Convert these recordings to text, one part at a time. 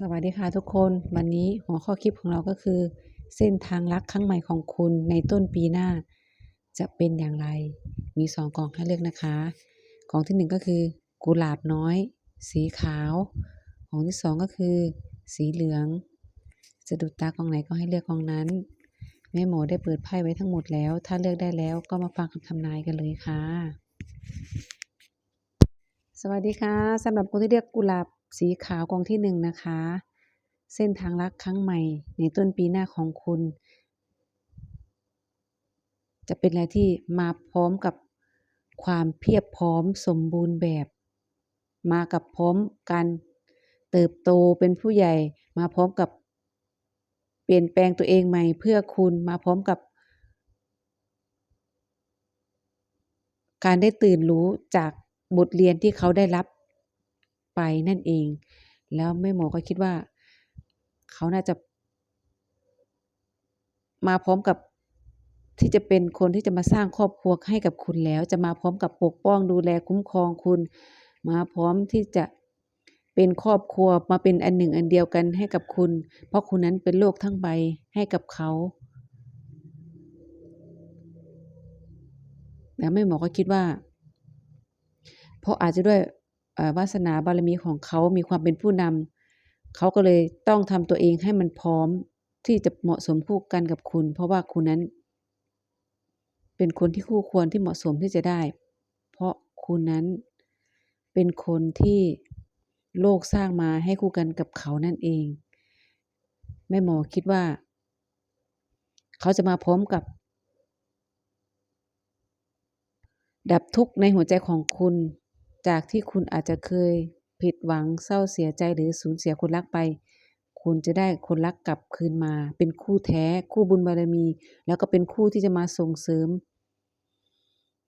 สวัสดีค่ะทุกคน วันนี้หัวข้อคลิปของเราก็คือ เส้นทางรักครั้งใหม่ของคุณในต้นปีหน้า จะเป็นอย่างไร มีสองกล่องให้เลือกนะคะ กล่องที่หนึ่งก็คือ กุหลาบน้อย สีขาวกล่องที่สองก็คือ สีเหลือง จะดูตากล่องไหนก็ให้เลือกกล่องนั้น แม่หมอได้เปิดไพ่ไว้ทั้งหมดแล้ว ถ้าเลือกได้แล้วก็มาฟังคำทำนายกันเลยค่ะ สวัสดีค่ะสำหรับคนที่เลือกกุหลาบ สีขาวกองที่หนึ่งนะคะ เส้นทางรักครั้งใหม่ในต้นปีหน้าของคุณ จะเป็นอะไรที่มาพร้อมกับความเพียบพร้อมสมบูรณ์แบบ มากับพร้อมการเติบโตเป็นผู้ใหญ่มาพร้อมกับ เปลี่ยนแปลงตัวเองใหม่เพื่อคุณมาพร้อมกับ การได้ตื่นรู้จากบทเรียนที่เขาได้รับ ไปนั่นเอง แล้วแม่หมอก็คิดว่า เขาน่าจะ มาพร้อมกับที่จะเป็นคนที่จะมาสร้างครอบครัวให้กับคุณแล้ว จะมาพร้อมกับปกป้องดูแลคุ้มครองคุณ มาพร้อมที่จะเป็นครอบครัวมาเป็นอันหนึ่งอันเดียวกันให้กับคุณ เพราะคุณนั้นเป็นโลกทั้งใบให้กับเขาแล้วแม่หมอก็คิดว่า เพราะอาจจะด้วย วาสนาบารมีของเขามีความเป็นผู้นำเขาก็เลยต้องทำตัวเองให้มันพร้อมที่จะเหมาะสมคู่กันกับคุณ เพราะว่าคุณนั้น เป็นคนที่คู่ควรที่เหมาะสมที่จะได้ เพราะคุณนั้นเป็นคนที่โลกสร้างมาให้คู่กันกับเขานั่นเองแม่หมอคิดว่า เขาจะมาพร้อมกับ ดับทุกข์ในหัวใจของคุณ จากที่คุณอาจจะเคยผิดหวังเศร้าเสียใจหรือสูญเสียคนรักไป คุณจะได้คนรักกลับคืนมา เป็นคู่แท้คู่บุญบารมี แล้วก็เป็นคู่ที่จะมาส่งเสริม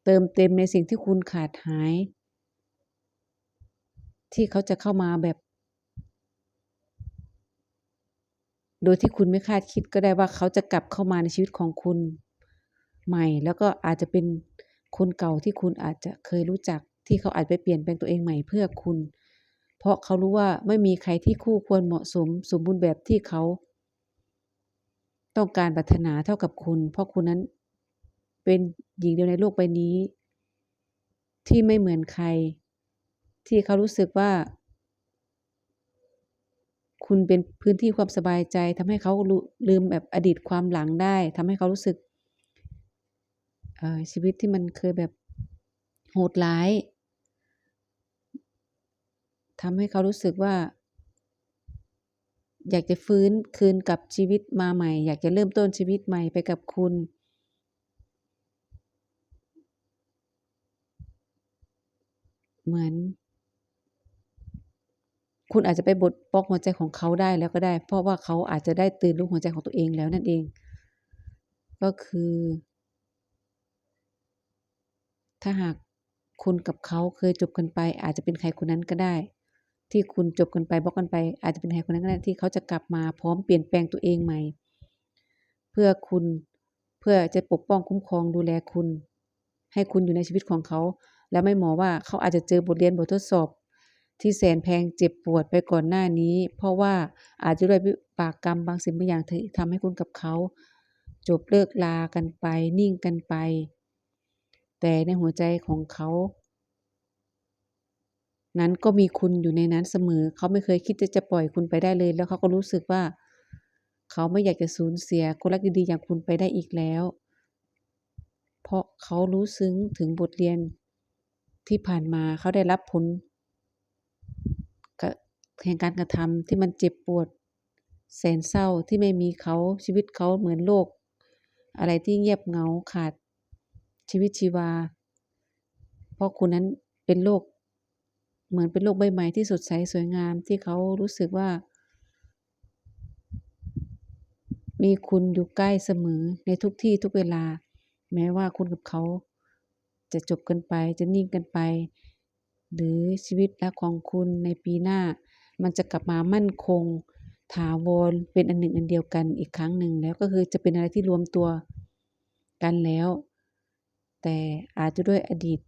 เติมเต็มในสิ่งที่คุณขาดหาย ที่เขาจะเข้ามาแบบ โดยที่คุณไม่คาดคิดก็ได้ว่าเขาจะกลับเข้ามาในชีวิตของคุณใหม่ แล้วก็อาจจะเป็นคนเก่าที่คุณอาจจะเคยรู้จัก ที่เขาอาจไปเปลี่ยนแปลงตัวเองใหม่เพื่อคุณ เพราะเขารู้ว่าไม่มีใครที่คู่ควรเหมาะสมสมบูรณ์แบบที่เขา ต้องการปรารถนาเท่ากับคุณ เพราะคุณนั้นเป็นหญิงเดียวในโลกใบนี้ ที่ไม่เหมือนใคร ที่เขารู้สึกว่า คุณเป็นพื้นที่ความสบายใจทำให้เขาลืมแบบอดีตความหลังได้ทำให้เขารู้สึกชีวิตที่มันเคยแบบโหดร้าย ทำให้เขารู้สึกว่า อยากจะฟื้นคืนกับชีวิตมาใหม่ อยากจะเริ่มต้นชีวิตใหม่ไปกับคุณ เหมือน คุณอาจจะไปบดปอกหัวใจของเขาได้แล้วก็ได้ เพราะว่าเขาอาจจะได้ตื่นรู้หัวใจของตัวเองแล้วนั่นเอง ก็คือ ถ้าหากคุณกับเขาเคยจบกันไป อาจจะเป็นใครคนนั้นก็ได้ ที่คุณจบกันไปบอกกันไป อาจจะเป็นใครคนนั้นก็ได้ที่เขาจะกลับมาพร้อมเปลี่ยนแปลงตัวเองใหม่ เพื่อคุณเพื่อจะปกป้องคุ้มครองดูแลคุณ ให้คุณอยู่ในชีวิตของเขา แล้วไม่หมอว่าเขาอาจจะเจอบทเรียนบททดสอบ ที่แสนแพงเจ็บปวดไปก่อนหน้านี้ เพราะว่าอาจจะด้วยปากกรรมบางสิ่งบางอย่างที่ทำให้คุณกับเขาจบเลิกลากันไปนิ่งกันไป แต่ในหัวใจของเขา นั้นก็มีคุณอยู่ในนั้นเสมอ เขาไม่เคยคิดจะจะปล่อยคุณไปได้เลย แล้วเขาก็รู้สึกว่า เขาไม่อยากจะสูญเสียคนรักดีๆอย่างคุณไปได้อีกแล้ว เพราะเขารู้ซึ้งถึงบทเรียนที่ผ่านมาเขาได้รับผลแห่งการกระทำที่มันเจ็บปวด แสนเศร้าที่ไม่มีเขาชีวิตเขาเหมือนโลก อะไรที่เงียบเหงาขาดชีวิตชีวา เพราะคุณนั้นเป็นโลก เหมือนเป็นโลกใบใหม่ที่สดใสสวยงามที่เขารู้สึกว่า มีคุณอยู่ใกล้เสมอในทุกที่ทุกเวลา แม้ว่าคุณกับเขา จะจบกันไปจะนิ่งกันไป หรือชีวิตรักของคุณในปีหน้า มันจะกลับมามั่นคง ถาวรเป็นอันหนึ่งอันเดียวกันอีกครั้งหนึ่งแล้วก็คือจะเป็นอะไรที่รวมตัวกันแล้ว แต่อาจจะด้วยอดีต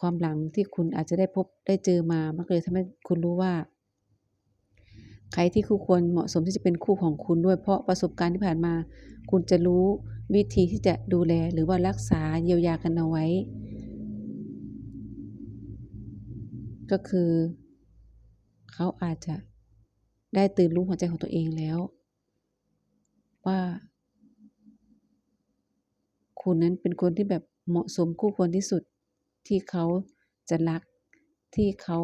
ความหลังที่คุณอาจจะได้พบได้เจอมามันก็เลยทำให้คุณรู้ว่า ใครที่คู่ควรเหมาะสมที่จะเป็นคู่ของคุณด้วย เพราะประสบการณ์ที่ผ่านมา คุณจะรู้วิธีที่จะดูแลหรือว่ารักษาเยียวยากันเอาไว้ ก็คือ เขาอาจจะได้ตื่นรู้หัวใจของตัวเองแล้ว ว่า คุณนั้นเป็นคนที่แบบเหมาะสมคู่ควรที่สุด ที่เขาจะรัก ที่เขา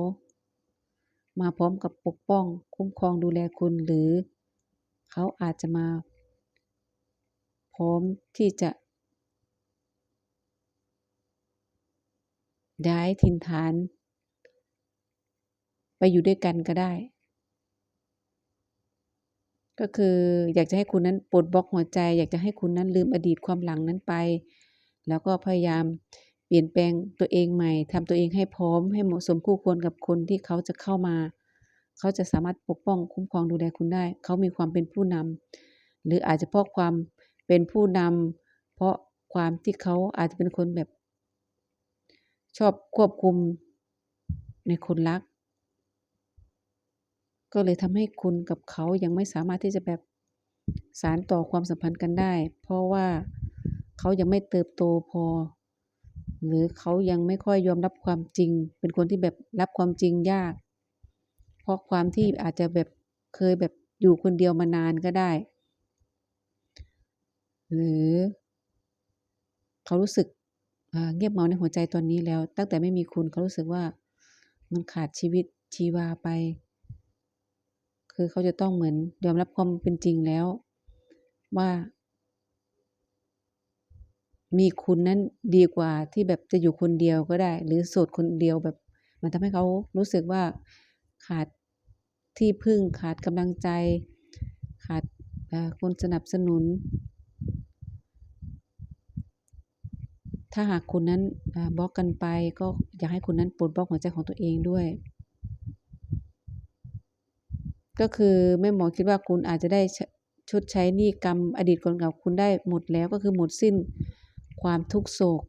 มาพร้อมกับปกป้อง คุ้มครองดูแลคุณหรือ เขาอาจจะมา พร้อมที่จะย้ายถิ่นฐาน ไปอยู่ด้วยกันก็ได้ ก็คืออยากจะให้คุณนั้นปลดบล็อกหัวใจ อยากจะให้คุณนั้นลืมอดีตความหลังนั้นไป แล้วก็พยายาม เปลี่ยนแปลงตัวเองใหม่ทำตัวเองให้พร้อมให้เหมาะสมคู่ควรกับคนที่เขาจะเข้ามา เขาจะสามารถปกป้องคุ้มครองดูแลคุณได้ เขามีความเป็นผู้นำหรืออาจจะเพราะความเป็นผู้นำเพราะความที่เขาอาจจะเป็นคนแบบ ชอบควบคุมในคนรัก ก็เลยทำให้คุณกับเขายังไม่สามารถที่จะแบบสานต่อความสัมพันธ์กันได้ เพราะว่าเขายังไม่เติบโตพอ หรือเขายังไม่ค่อยยอมรับความจริง เป็นคนที่แบบรับความจริงยาก เพราะความที่อาจจะแบบเคยแบบอยู่คนเดียวมานานก็ได้ หรือ เขารู้สึกเงียบเหงาในหัวใจตอนนี้แล้ว ตั้งแต่ไม่มีคุณเขารู้สึกว่ามันขาดชีวิตชีวาไป คือเขาจะต้องเหมือนยอมรับความเป็นจริงแล้ว ว่า มีคุณนั้นดีกว่าที่แบบจะอยู่คนเดียวก็ได้ หรือโสดคนเดียวแบบ มันทำให้เขารู้สึกว่าขาดที่พึ่งขาดกำลังใจ ขาดคนสนับสนุน ถ้าหากคุณนั้นบล็อกกันไป ก็อยากให้คุณนั้นปลดบล็อกหัวใจของตัวเองด้วย ก็คือแม่หมอคิดว่าคุณอาจจะได้ชชดใช้หนี้กรรมอดีตคนเก่าคุณได้หมดแล้วก็คือหมดสิ้น ความทุกโศก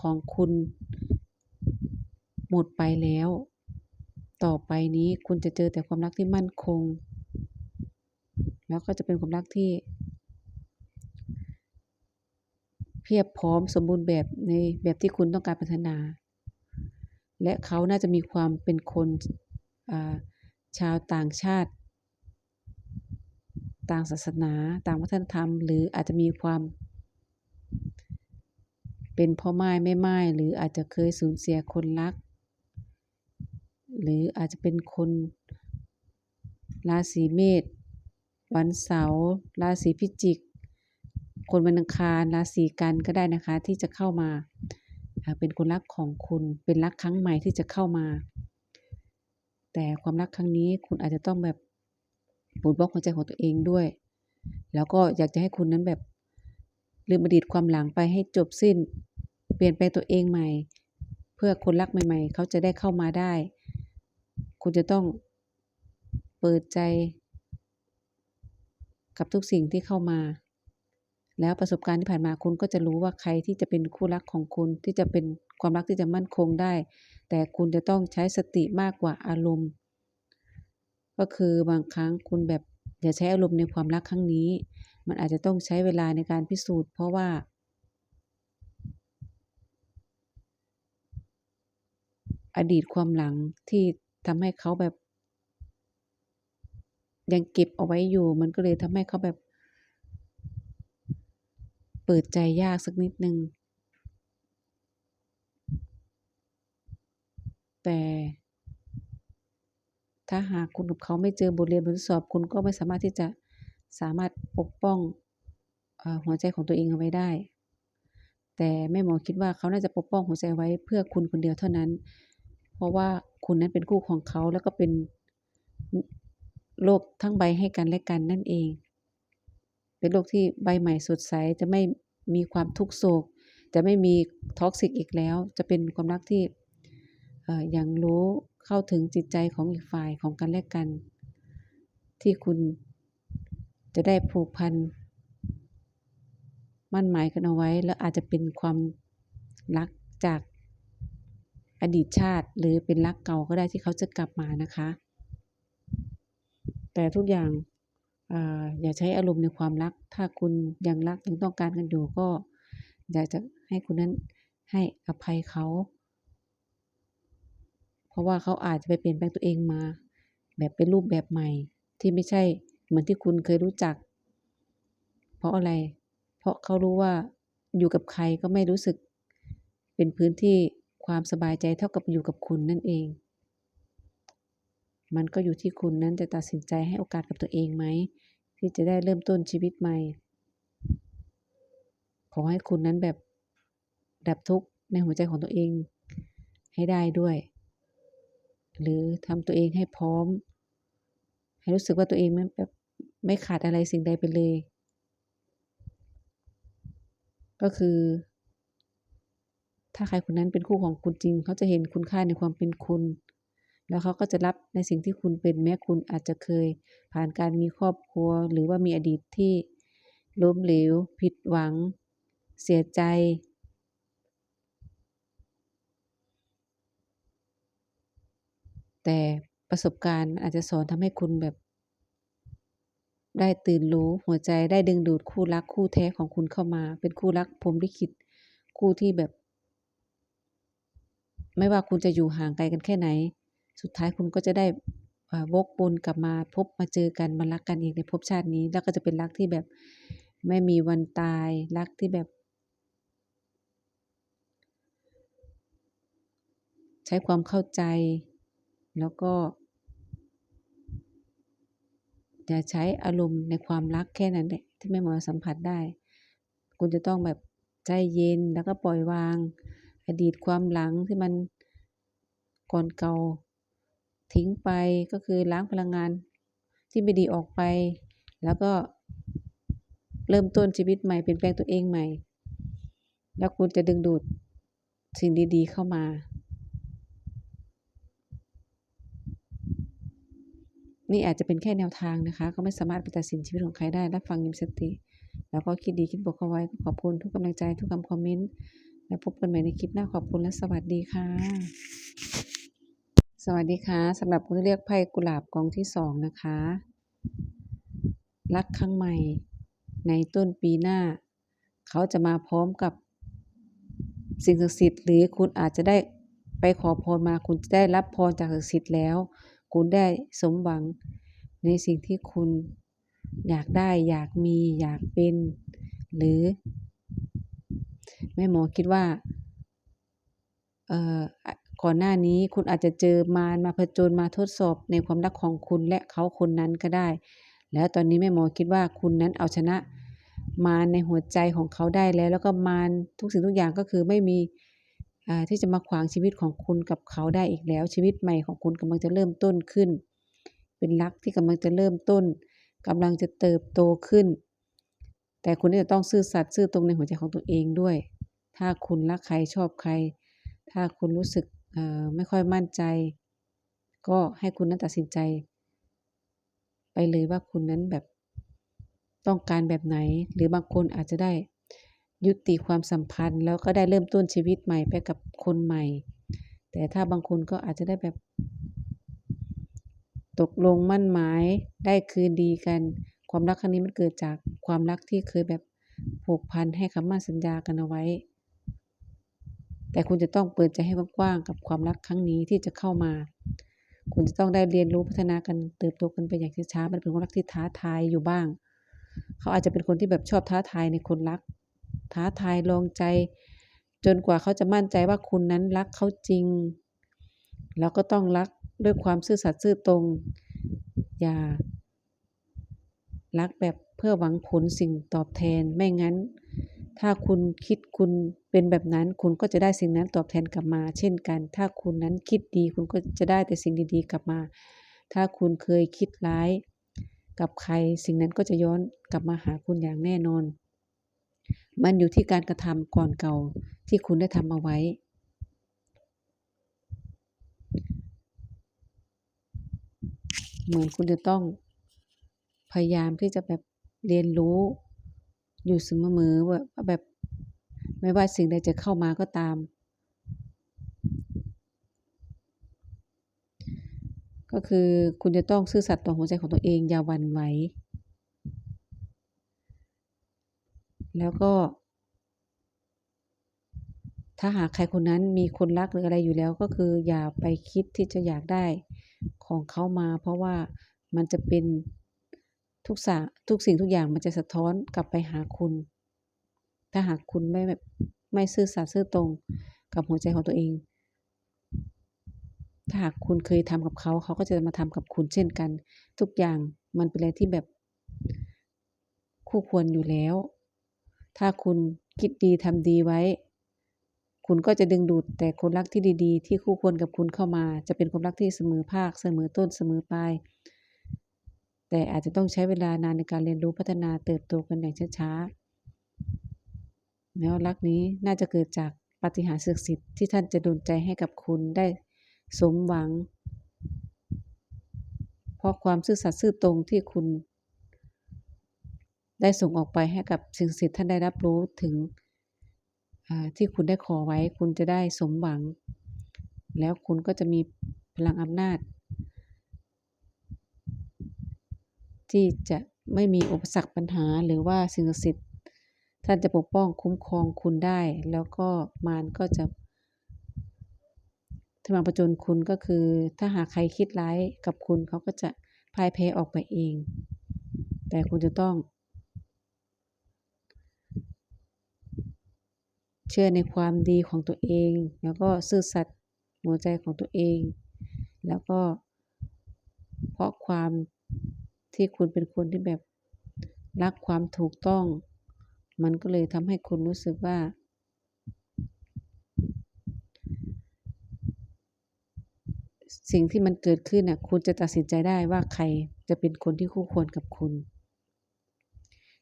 ของคุณ หมดไปแล้ว ต่อไปนี้คุณจะเจอแต่ความรักที่มั่นคง แล้วก็จะเป็นความรักที่ เพียบพร้อมสมบูรณ์แบบในแบบที่คุณต้องการปรารถนา และเขาน่าจะมีความเป็นคนาชาวต่างชาติ ต่างศาสนา ต่างวัฒนธรรม หรืออาจจะมีความ เป็นพ่อไม่ายแม่ไม่ายหรืออาจจะเคยสูญเสียคนรัก หรืออาจจะเป็นคนราศีเมษวันเสาร์ราศีพิจิก คนวันอังคารราศีกันก็ได้นะคะที่จะเข้ามาอ่าเป็นคนรักของคุณเป็นรักครั้งใหม่ที่จะเข้ามา แต่ความรักครั้งนี้คุณอาจจะต้องแบบปลดบล็อกหัวใจของตัวเองด้วย แล้วก็อยากจะให้คุณนั้นแบบ ลืมอดีตความหลังไปให้จบสิ้น เปลี่ยนแปลงตัวเองใหม่ เพื่อคนรักใหม่ ๆ เขาจะได้เข้ามาได้ คุณจะต้องเปิดใจ กับทุกสิ่งที่เข้ามา แล้วประสบการณ์ที่ผ่านมาคุณก็จะรู้ว่าใครที่จะเป็นคู่รักของคุณที่จะเป็นความรักที่จะมั่นคงได้ แต่คุณจะต้องใช้สติมากกว่าอารมณ์ ก็คือบางครั้งคุณแบบอย่าใช้อารมณ์ในความรักครั้งนี้ มันอาจจะต้องใช้เวลาในการพิสูจน์ เพราะว่า อดีตความหลังที่ทำให้เขาแบบ ยังเก็บเอาไว้อยู่ มันก็เลยทำให้เขาแบบ เปิดใจยากสักนิดนึง แต่ถ้าหากคุณกับเขาไม่เจอบทเรียนบทสอบคุณก็ไม่สามารถที่จะ สามารถปกป้องอหัวใจของตัวเองเอาไว้ได้ แต่แม่หมอคิดว่าเขาน่าจะปกป้องหัวใจไว้เพื่อคุณคนเดียวเท่านั้น เพราะว่าคุณนั้นเป็นคู่ของเขาแล้วก็เป็นโลกทั้งใบให้กันและกันนั่นเอง เป็นโลกที่ใบใหม่สดใสจะไม่มีความทุกโศก จะไม่มี toxic อีกแล้ว จะเป็นความรักที่อย่างรู้เข้าถึงจิตใจของอีกฝ่ายของกันและกัน ที่คุณ จะได้ผูกพันมั่นหมายกันเอาไว้ แล้วอาจจะเป็นความรักจากอดีตชาติ หรือเป็นรักเก่าก็ได้ที่เขาจะกลับมานะคะ แต่ทุกอย่างอย่าใช้อารมณ์ในความรัก ถ้าคุณยังรักยังต้องการกันอยู่ก็ อยากจะให้คุณนั้นให้อภัยเขา เพราะว่าเขาอาจจะไปเปลี่ยนแปลงตัวเองมา แบบเป็นรูปแบบใหม่ที่ไม่ใช่ เหมือนที่คุณเคยรู้จัก เพราะอะไร เพราะเขารู้ว่าอยู่กับใครก็ไม่รู้สึก เป็นพื้นที่ความสบายใจเท่ากับอยู่กับคุณนั่นเอง มันก็อยู่ที่คุณนั้นจะตัดสินใจให้โอกาสกับตัวเองไหม ที่จะได้เริ่มต้นชีวิตใหม่ ขอให้คุณนั้นแบบดับทุกข์ในหัวใจของตัวเองให้ได้ด้วย หรือทำตัวเองให้พร้อม ให้รู้สึกว่าตัวเองมันแบบ ไม่ขาดอะไรสิ่งใดไปเลย ก็คือ ถ้าใครคนนั้นเป็นคู่ของคุณจริง เขาจะเห็นคุณค่าในความเป็นคุณ แล้วเขาก็จะรับในสิ่งที่คุณเป็นแม้คุณอาจจะเคย ผ่านการมีครอบครัว หรือว่ามีอดีตที่ล้มเหลว ผิดหวัง เสียใจแต่ประสบการณ์อาจจะสอนทำให้คุณแบบ ได้ตื่นรู้หัวใจได้ดึงดูดคู่รักคู่แท้ของคุณเข้ามา เป็นคู่รักพรหมลิขิตคู่ที่แบบ ไม่ว่าคุณจะอยู่ห่างไกลกันแค่ไหน สุดท้ายคุณก็จะได้อ่าวกวนกลับมาพบมาเจอกันมารักกันอีกในภพชาตินี้ แล้วก็จะเป็นรักที่แบบไม่มีวันตายรักที่แบบ ใช้ความเข้าใจ แล้วก็ อย่าใช้อารมณ์ในความรักแค่นั้นแหละที่แม่หมอสัมผัสได้ คุณจะต้องแบบใจเย็นแล้วก็ปล่อยวาง อดีตความหลังที่มันก่อนเก่า ทิ้งไปก็คือล้างพลังงาน ที่ไม่ดีออกไป แล้วก็เริ่มต้นชีวิตใหม่เปลี่ยนแปลงตัวเองใหม่ แล้วคุณจะดึงดูดสิ่งดีๆเข้ามา นี่อาจจะเป็นแค่แนวทางนะคะ ก็ไม่สามารถไปตัดสินชีวิตของใครได้ รับฟังย่างมีสติ แล้วก็คิดดีคิดบวกเข้าไว้ก็ขอบคุณทุกกำลังใจทุกคำคอมเมนต์ แล้วพบกันใหม่ในคลิปหน้าขอบคุณและสวัสดีค่ะ สวัสดีค่ะสำหรับคนที่เลือกไพ่กุหลาบกองที่2นะคะ รักครั้งใหม่ในต้นปีหน้า เขาจะมาพร้อมกับสิ่งศักดิ์สิทธิ์หรือคุณอาจจะได้ไปขอพรมาคุณจะได้รับพรจากศักดิ์สิทธิ์แล้ว คุณได้สมหวังในสิ่งที่คุณอยากได้อยากมีอยากเป็น หรือ แม่หมอคิดว่าเอ่อก่อนหน้านี้คุณอาจจะเจอมารมาผจญมาทดสอบในความรักของคุณและเขาคนนั้นก็ได้ แล้วตอนนี้แม่หมอคิดว่าคุณนั้นเอาชนะมารในหัวใจของเขาได้แล้ว แล้วก็มารทุกสิ่งทุกอย่างก็คือไม่มี ที่จะมาขวางชีวิตของคุณกับเขาได้อีกแล้ว ชีวิตใหม่ของคุณกำลังจะเริ่มต้นขึ้น เป็นรักที่กำลังจะเริ่มต้นกำลังจะเติบโตขึ้น แต่คุณจะต้องซื่อสัตย์ซื่อตรงในหัวใจของตัวเองด้วย ถ้าคุณรักใครชอบใคร ถ้าคุณรู้สึกไม่ค่อยมั่นใจ ก็ให้คุณนั้นตัดสินใจ ไปเลยว่าคุณนั้นแบบต้องการแบบไหน หรือบางคนอาจจะได้ ยุติความสัมพันธ์ แล้วก็ได้เริ่มต้นชีวิตใหม่ไปกับคนใหม่ แต่ถ้าบางคนก็อาจจะได้แบบ ตกลงมั่นหมายได้คืนดีกัน ความรักครั้งนี้มันเกิดจากความรักที่เคยแบบผูกพันให้คำมั่นสัญญากันเอาไว้ แต่คุณจะต้องเปิดใจให้กว้างๆกับความรักครั้งนี้ที่จะเข้ามา คุณจะต้องได้เรียนรู้พัฒนากันเติบโตกันไปอย่างช้าๆมันเป็นความรักที่ท้าทายอยู่บ้าง เขาอาจจะเป็นคนที่แบบชอบท้าทายในคนรัก ท้าทายลองใจ จนกว่าเขาจะมั่นใจว่าคุณนั้นรักเขาจริง แล้วก็ต้องรักด้วยความซื่อสัตย์ซื่อตรง อย่า รักแบบเพื่อหวังผลสิ่งตอบแทนไม่งั้น ถ้าคุณคิดคุณเป็นแบบนั้น คุณก็จะได้สิ่งนั้นตอบแทนกลับมา เช่นกัน ถ้าคุณนั้นคิดดีคุณก็จะได้แต่สิ่งดีๆกลับมา ถ้าคุณเคยคิดร้ายกับใคร สิ่งนั้นก็จะย้อนกลับมาหาคุณอย่างแน่นอน มันอยู่ที่การกระทำก่อนเก่าที่คุณได้ทำเอาไว้ เหมือนคุณจะต้องพยายามที่จะแบบเรียนรู้อยู่เสมอว่าแบบไม่ว่าสิ่งใดจะเข้ามาก็ตาม ก็คือคุณจะต้องซื่อสัตย์ต่อหัวใจของตัวเองอย่าวันไหว แล้วก็ ถ้าหากใครคนนั้นมีคนรักหรืออะไรอยู่แล้วก็คืออย่าไปคิดที่จะอยากได้ของเขามา เพราะว่ามันจะเป็นทุกสาทุกสิ่งทุกอย่างมันจะสะท้อนกลับไปหาคุณ ถ้าหากคุณไม่ไม่ซื่อสัตย์ซื่อตรงกับหัวใจของตัวเอง ถ้าหากคุณเคยทำกับเขาเขาก็จะมาทำกับคุณเช่นกัน ทุกอย่างมันเป็นอะไรที่แบบคู่ควรอยู่แล้ว ถ้าคุณคิดดีทำดีไว้ คุณก็จะดึงดูดแต่คนรักที่ดีๆ ที่คู่ควรกับคุณเข้ามา จะเป็นความรักที่เสมอภาคเสมอต้นเสมอปลาย แต่อาจจะต้องใช้เวลานานในการเรียนรู้พัฒนาเติบโตกันอย่างช้าๆแล้วรักนี้น่าจะเกิดจากปฏิหารศักดิ์สิทธิ์ที่ท่านจะดลใจให้กับคุณได้สมหวัง เพราะความซื่อสัตย์ซื่อตรงที่คุณ ได้ส่งออกไปให้กับสิ่งศักดิ์สิทธิ์ท่านได้รับรู้ถึงที่คุณได้ขอไว้คุณจะได้สมหวัง แล้วคุณก็จะมีพลังอำนาจ ที่จะไม่มีอุปสรรคปัญหาหรือว่าสิ่งศักดิ์สิทธิ์ท่านจะปกป้องคุ้มครองคุณได้ แล้วก็มารก็จะที่มาผจญคุณก็คือ ถ้าหากใครคิดร้ายกับคุณเขาก็จะพ่ายแพ้ออกไปเอง แต่คุณจะต้อง ชื่อในความดีของตัวเอง แล้วก็ซื่อสัตย์หัวใจของตัวเอง แล้วก็ เพราะความที่คุณเป็นคนที่แบบรักความถูกต้อง มันก็เลยทำให้คุณรู้สึกว่า สิ่งที่มันเกิดขึ้นน่ะคุณจะตัดสินใจได้ว่าใครจะเป็นคนที่คู่ควรกับคุณ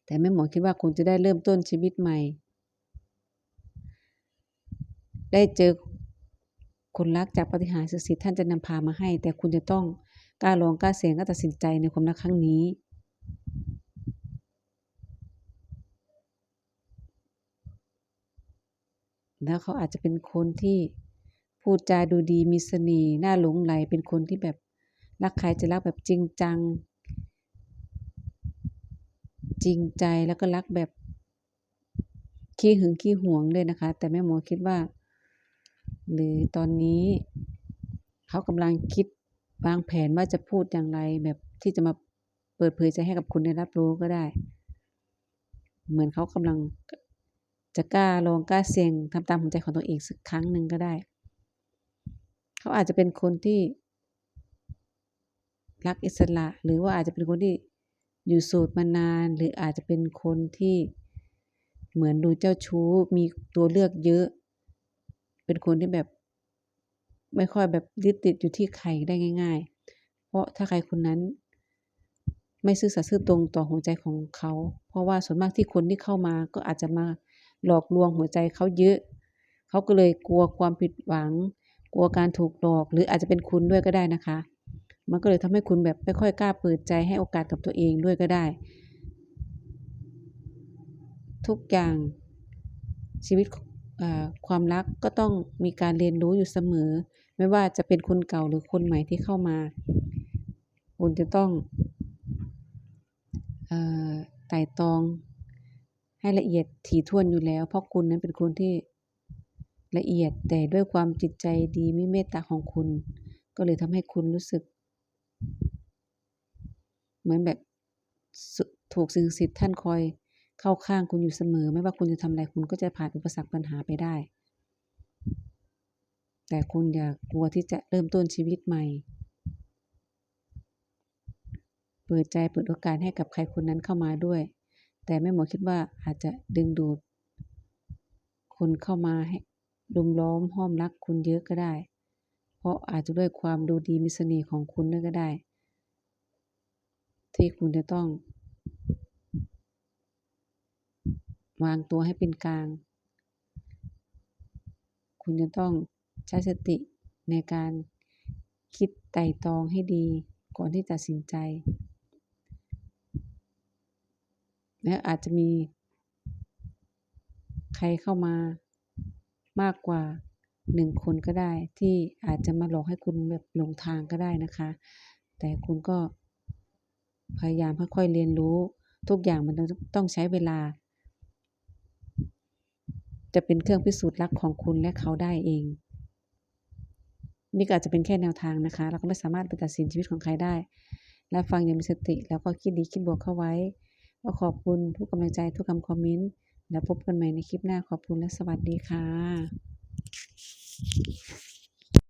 แต่แม่หมอคิดว่าคุณจะได้เริ่มต้นชีวิตใหม่ ได้เจอคนรักจากปฏิหารศักดิ์สิทธิ์ท่านจะนำพามาให้ แต่คุณจะต้องกล้าลองกล้าเสี่ยงกล้าตัดสินใจในความรักครั้งนี้ แล้วเขาอาจจะเป็นคนที่พูดจาดูดีมีเสน่ห์น่าหลงใหลเป็นคนที่แบบรักใครจะรักแบบจริงจัง จริงใจแล้วก็รักแบบขี้หึงขี้หวงด้วยนะคะ แต่แม่หมอคิดว่า หรือตอนนี้ เขากำลังคิดวางแผนว่าจะพูดอย่างไร แบบที่จะมาเปิดเผยใจให้กับคุณได้รับรู้ก็ได้ เหมือนเขากำลังจะกล้าลองกล้าเสี่ยงทำตามหัวใจของตัวเองสักครั้งหนึ่งก็ได้ เขาอาจจะเป็นคนที่รักอิสระ หรือว่าอาจจะเป็นคนที่อยู่โสดมานาน หรืออาจจะเป็นคนที่เหมือนดูเจ้าชู้มีตัวเลือกเยอะ เป็นคนที่แบบไม่ค่อยแบบยึดติดอยู่ที่ใครได้ง่าย ๆ เพราะถ้าใครคนนั้น ไม่ซื่อสัตย์ซื่อตรงต่อหัวใจของเขา เพราะว่าส่วนมากที่คนที่เข้ามาก็อาจจะมาหลอกลวงหัวใจเขาเยอะ เขาก็เลยกลัวความผิดหวัง กลัวการถูกหลอก หรืออาจจะเป็นคุณด้วยก็ได้นะคะ มันก็เลยทำให้คุณแบบไม่ค่อยกล้าเปิดใจให้โอกาสกับตัวเองด้วยก็ได้ ทุกอย่างชีวิตอ่า ความรักก็ต้องมีการเรียนรู้อยู่เสมอ ไม่ว่าจะเป็นคนเก่าหรือคนใหม่ที่เข้ามา คุณจะต้องอไต่ตองให้ละเอียดถี่ถ้วนอยู่แล้ว เพราะคุณนั้นเป็นคนที่ละเอียดแต่ด้วยความจิตใจดีมีเมตตาของคุณ ก็เลยทำให้คุณรู้สึก เหมือนแบบถูกสิ่งศักดิ์สิทธิ์ท่านคอย เข้าข้างคุณอยู่เสมอ ไม่ว่าคุณจะทำอะไรคุณก็จะผ่านอุปสรรคปัญหาไปได้ แต่คุณอย่ากลัวที่จะเริ่มต้นชีวิตใหม่ เปิดใจเปิดโอกาสให้กับใครคนนั้นเข้ามาด้วย แต่แม่หมอคิดว่าอาจจะดึงดูด คนเข้ามาให้รุมล้อมห้อมรักคุณเยอะก็ได้ เพราะอาจจะด้วยความดูดีมีเสน่ห์ของคุณด้วยก็ได้ ที่คุณจะต้อง วางตัวให้เป็นกลาง คุณจะต้องใช้สติในการคิดไตร่ตรองให้ดีก่อนที่ตัดสินใจ และอาจจะมีใครเข้ามามากกว่า1คนก็ได้ที่อาจจะมาหลอกให้คุณแบบหลงทางก็ได้นะคะ แต่คุณก็พยายามค่อยๆเรียนรู้ ทุกอย่างมันต้องใช้เวลา จะเป็นเครื่องพิสูจน์รักของคุณและเขาได้เอง นี่ก็อาจจะเป็นแค่แนวทางนะคะ เราก็ไม่สามารถไปตัดสินชีวิตของใครได้ และฟังอย่างมีสติแล้วก็คิดดีคิดบวกเข้าไว้ ก็ขอบคุณทุกกำลังใจทุกคำคอมเมนต์แล้วพบกันใหม่ในคลิปหน้าขอบคุณและสวัสดีค่ะ